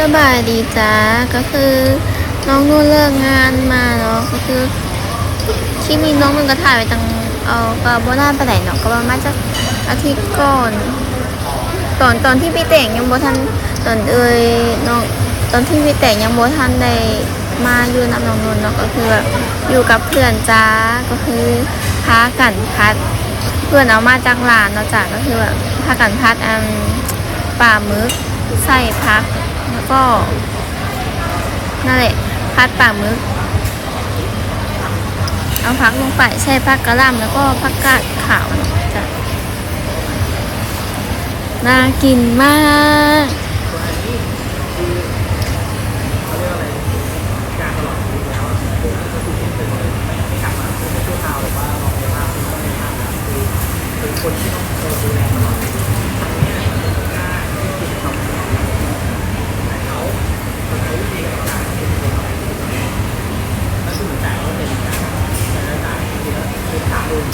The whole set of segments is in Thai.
สบายดีจ้าก็คือน้องนุ่นเลิกงานมาเนาะก็คือที่มีน้องนุ่นก็ถ่ายไปตั้งเอาก็บ่นานไปไหนเนาะก็ประมาณจะอาทิตย์ก่อนตอนตอนที่พี่แต่งยังบ่ทันตอนเอ่ยน้องตอนที่พี่แต่งยังบ่ทันได้มาอยู่น้ำน้องนุ่นเนาะก็คือแบบอยู่กับเพื่อนจ้าก็คือพากันพัด เพื่อนเอามาจากร้านเนาะจ้าก็คือแบบพากันพัดอันปลาหมึก ใส่พัก แล้วก็นั่นแหละพัดปาหมึก เอาพักลงไปใช่พักกระลำแล้วก็พักกาดขาว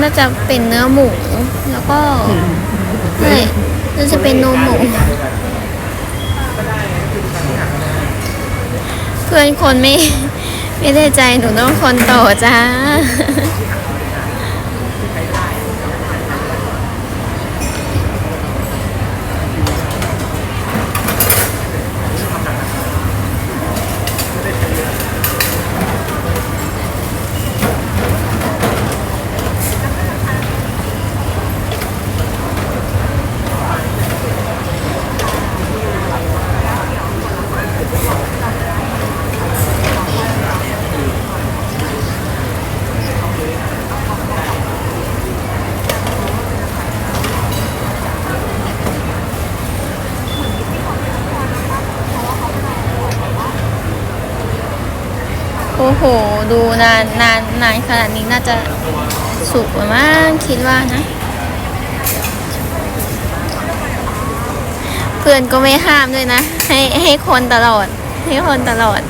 น่าจะเป็นเนื้อหมู แล้วก็ใช่น่าจะเป็นนมหมู เพื่อนคนไม่ ไม่ได้ใจหนูต้องคนต่อจ้า อ้โห ดูนานนานนานขนาดนี้น่าจะสุกมากคิดว่านะ เพื่อนก็ไม่ห้ามด้วยนะ ให้ให้คนตลอด ให้คนตลอด